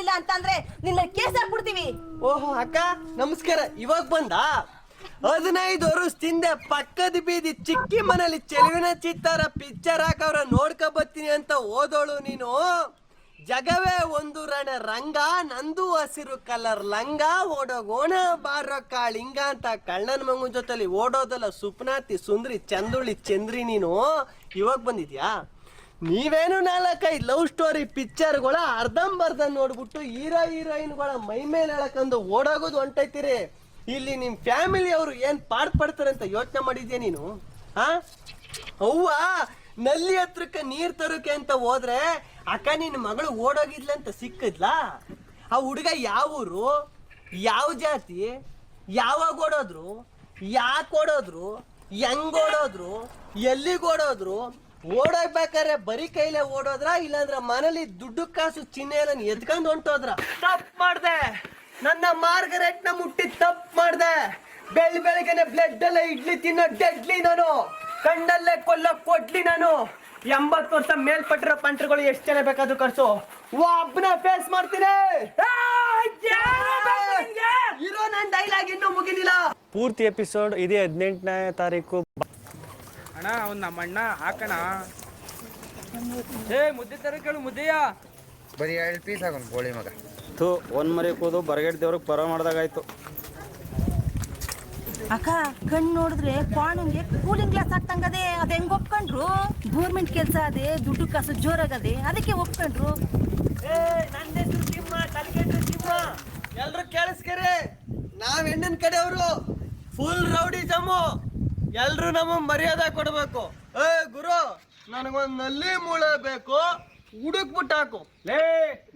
ಮಾಡಿಲ್ಲ ಅಂತಂದ್ರೆ ನಿನ್ನ ಕೇಸ್ ಹಾಕ್ಬಿಡ್ತೀವಿ. ಓಹೋ, ಅಕ್ಕ, ನಮಸ್ಕಾರ. ಇವಾಗ ಬಂದ? ಹದಿನೈದು ವರ್ಷ ತಿಂದೆ ಪಕ್ಕದ ಬೀದಿ ಚಿಕ್ಕಿ ಮನೇಲಿ ಚೆಲುವಿನ ಚಿತ್ತಾರ ಪಿಕ್ಚರ್ ಹಾಕವ್ರ ನೋಡ್ಕೊ ಬರ್ತೀನಿ ಅಂತ ಓದೋಳು ನೀನು. ಜಗವೇ ಒಂದು ರಣ ರಂಗ ನಂದು ಹಸಿರು ಕಲರ್ ಲಂಗ, ಓಡೋಗೋಣ, ಬಾರೋ ಕಾಳಿಂಗ ಅಂತ ಕಳ್ಳನ ಮಂಗು ಜೊತೆಲಿ ಓಡೋದಲ್ಲ ಸುಪ್ನಾತಿ, ಸುಂದ್ರಿ ಚಂದ್ರುಳಿ ಚಂದ್ರಿ ನೀನು. ಇವಾಗ ಬಂದಿದ್ಯಾ? ನೀವೇನು ನಾಲ್ಕೈದು ಲವ್ ಸ್ಟೋರಿ ಪಿಕ್ಚರ್ಗಳ ಅರ್ಧಂಬರ್ಧ ನೋಡ್ಬಿಟ್ಟು ಹೀರೋ, ಹೀರೋಯಿನ್ಗಳ ಮೈ ಮೇಲೆ ಹೇಳಕಂದು ಓಡಾಗೋದು ಹೊಂಟೈತಿರಿ. ಇಲ್ಲಿ ನಿಮ್ ಫ್ಯಾಮಿಲಿ ಅವರು ಏನ್ ಪಾಡ್ ಪಡ್ತಾರೆ ಅಂತ ಯೋಚನೆ ಮಾಡಿದ್ಯಾ ನೀನು? ಹಾ ಅವ್ವ? ನಲ್ಲಿ ಹತ್ರಕ್ಕೆ ನೀರ್ ತರಕ್ಕೆ ಅಂತ ಹೋದ್ರೆ ಅಕ್ಕ ನಿನ್ ಮಗಳು ಓಡೋಗಿದ್ಲ ಅಂತ ಸಿಕ್ಕಿದ್ಲಾ? ಆ ಹುಡುಗ ಯಾವ ಊರು? ಯಾವ ಜಾತಿ? ಯಾವಾಗ ಓಡೋದ್ರು? ಯಾಕೆ ಓಡೋದ್ರು? ಹೆಂಗ್ ಓಡೋದ್ರು? ಎಲ್ಲಿಗೆ ಓಡೋದ್ರು? ಓಡೋಗ್ಬೇಕಾದ್ರೆ ಬರೀ ಕೈಲೇ ಓಡೋದ್ರ? ಇಲ್ಲಾಂದ್ರ ಮನೇಲಿ ದುಡ್ಡು ಕಾಸು ಚಿಹ್ನೆ ಎಲ್ಲ ಎದ್ಕೊಂಡ್ ಹೊಂಟೋದ್ರ? ತಪ್ಪು ಮಾಡ್ದೆ. ನನ್ನ ಮಾರ್ಗರೆಟ್ನ ಮುಟ್ಟಿ ತಪ್ಪು ಮಾಡ್ದೆ. ಬೆಳ್ ಬೆಳಗ್ಗೆನೆ ಬ್ಲಡ್ ಎಲ್ಲ ಇಡ್ಲಿ ತಿನ್ನೋ ಡೆಡ್ಲಿ ನಾನು. ಕಣ್ಣಲ್ಲೇ ಕೊಲ್ಲ ಕೊಡ್ಲಿ ನಾನು. ಎಂಬತ್ತು ವರ್ಷ ಮೇಲ್ಪಟ್ಟಿರೋ ಪಂಟ್ರುಗಳು ಎಷ್ಟು ಜನ ಬೇಕಾದ್ರೂ ಕರ್ಸು ಒಬ್ಬನ ಫೇಸ್ ಮಾಡ್ತೀನಿ. ಇರೋ ನನ್ನ ಡೈಲಾಗ್ ಇನ್ನೂ ಮುಗಿದಿಲ್ಲ ಪೂರ್ತಿ ಎಪಿಸೋಡ್ ಇದೇ ಹದಿನೆಂಟನೇ ತಾರೀಕು. ಅಣ್ಣ ಅವ್ನು ನಮ್ಮ ಅಣ್ಣ ಹಾಕಣ. ಏ ಮುದ್ದೆ ತರ ಕೇಳು ಮುದ್ದೆಯ? ಬರೀ ಎರಡು ಪೀಸ್ ಹಾಕೋಣ ಕೋಳಿ ಮಗ. ಥೂ ಒನ್ ಮರಿ ಕೂದು ಬರಗೇಟ್ ದೇವ್ರಿಗೆ ಪರ ಮಾಡ್ದಾಗಾಯ್ತು. ಅಕ್ಕ ಕಣ್ಣು ನೋಡಿದ್ರೆ ಪಾಣಿಗೆ ಕೂಲಿಂಗ್ ಗ್ಲಾಸ್ ಹಾಕ್ತಂಗದೆ ಅದು ಹೆಂಗ್ ಒಪ್ಕೊಂಡ್ರು? ಗೌರ್ಮೆಂಟ್ ಕೆಲಸ ಅದೇ ದುಡ್ಡು ಕಾಸು ಜೋರಾಗದೆ ಅದಕ್ಕೆ ಒಪ್ಕೊಂಡ್ರು. ಎಲ್ಲರೂ ಕೇಳಿಸ್ಕರಿ ನಾವ್ ಹೆಣ್ಣಿನ ಕಡೆಯವರು ಫುಲ್ ರೌಡಿ ಜಮ್ಮು ಎಲ್ರು ನಮ್ಮ ಮರ್ಯಾದೆ ಕೊಡ್ಬೇಕು. ಏ ಗುರು ನನಗೊಂದ್ನಲ್ಲಿ ಮೂಳೆ ಬೇಕು. ಹುಡುಕ್ಬಿಟ್ಟು ಹಾಕು. ಲೇ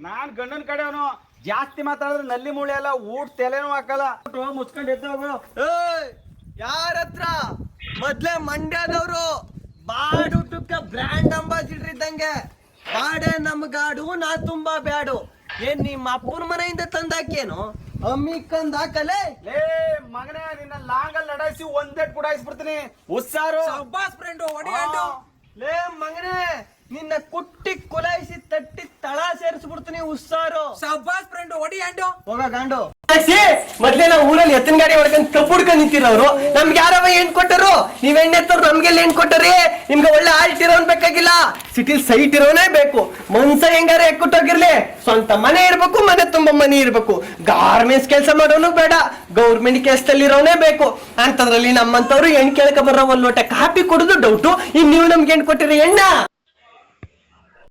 ನಾನ್ ಕಡೆ ಅವನು ಜಾಸ್ತಿ ಮಾತಾಡಿದ್ರೆ ನಲ್ಲಿ ಮೂಳೆ ಎಲ್ಲ ಊಟ ತಲೆನೂ ಹಾಕಲ್ಲ. ಮುಚ್ಕೊಂಡು ಎದ್ದು ಹೋಗು. ಏಯ್ ಯಾರ ಹತ್ರ ಮೊದ್ಲೇ ಮಂಡ್ಯದವ್ರು. ಬಾಡುಟಕ್ಕ ಬ್ರ್ಯಾಂಡ್ ಅಂಬಾಸಿಡರ್ ಇದ್ದಂಗೆ. ಬಾಡೆ ನಮ್ಗಾಡು ನಾ ತುಂಬಾ ಬ್ಯಾಡು. ಏನ್ ನಿಮ್ಮ ಅಪ್ಪನ ಮನೆಯಿಂದ ತಂದಾಕೇನು? ಅಮ್ಮಿ ಕಂದ್ ಹಾಕಲೇ ಲೇ ಮಗನೇ ನಿನ್ನ ಲಾಂಗಲ್ಲಿ ಲಡಾಯಿಸಿ ಒಂದೇಟ್ ಕುಡಾಯಿಸ್ಬಿಡ್ತೀನಿ. ಫ್ರೆಂಡು ಹೊಡಿಯಾಡು ಲೇ ಮಗನೇ. ನಿನ್ನ ಕುಟ್ಟಿ ಕುಲಾಯಿಸಿ ತಟ್ಟಿ ತಳ ಸೇರಿಸ್ಬಿಡ್ತೀನಿ ಉಸ್ಸಾರು ಸಬ್ಬಾಸ್ ಫ್ರೆಂಡ್ ಹೊಡಿಯಾಂಡು ಹೋಗ ಗಾಂಡು. ಮೊದ್ಲೇ ನಾವು ಊರಲ್ಲಿ ಎತ್ತಿನ ಗಾಡಿ ಹೊಡ್ಕೊಂಡು ಕಪ್ಪುಡ್ಕೊಂಡ್ ನಿಂತಿರೋರು. ನಮ್ಗೆ ಯಾರವ ಏನ್ ಕೊಟ್ಟರು. ನೀವ್ ಎಣ್ಣೆತ್ತವ್ರು ನಮ್ಗೆಲ್ಲ ಏನ್ ಕೊಟ್ಟರಿ? ನಿಮ್ಗೆ ಒಳ್ಳೆ ಆಲ್ಟ್ ಇರೋನ್ ಬೇಕಾಗಿಲ್ಲ. ಸಿಟಿಲ್ ಸೈಟ್ ಇರೋನೇ ಬೇಕು. ಮನ್ಸ ಹೆಂಗಾರ ಎಕ್ಕುಟ್ಟೋಗಿರ್ಲಿ ಸ್ವಂತ ಮನೆ ಇರ್ಬೇಕು ಮನೆ ತುಂಬಾ ಮನೆ ಇರ್ಬೇಕು. ಗಾರ್ಮೆಂಟ್ಸ್ ಕೆಲಸ ಮಾಡೋನು ಬೇಡ. ಗೌರ್ಮೆಂಟ್ ಕೆಲಸದಲ್ಲಿ ಇರೋನೇ ಬೇಕು. ಅಂತದ್ರಲ್ಲಿ ನಮ್ಮಂತವ್ರು ಹೆಣ್ ಕೇಳಕ ಬರೋ ಒಂದ್ ಲೋಟ ಕಾಪಿ ಕುಡಿದು ಡೌಟು ಇನ್ ನೀವು ನಮ್ಗೆ ಏನ್ ಕೊಟ್ಟಿರಿ ಎಣ್ಣ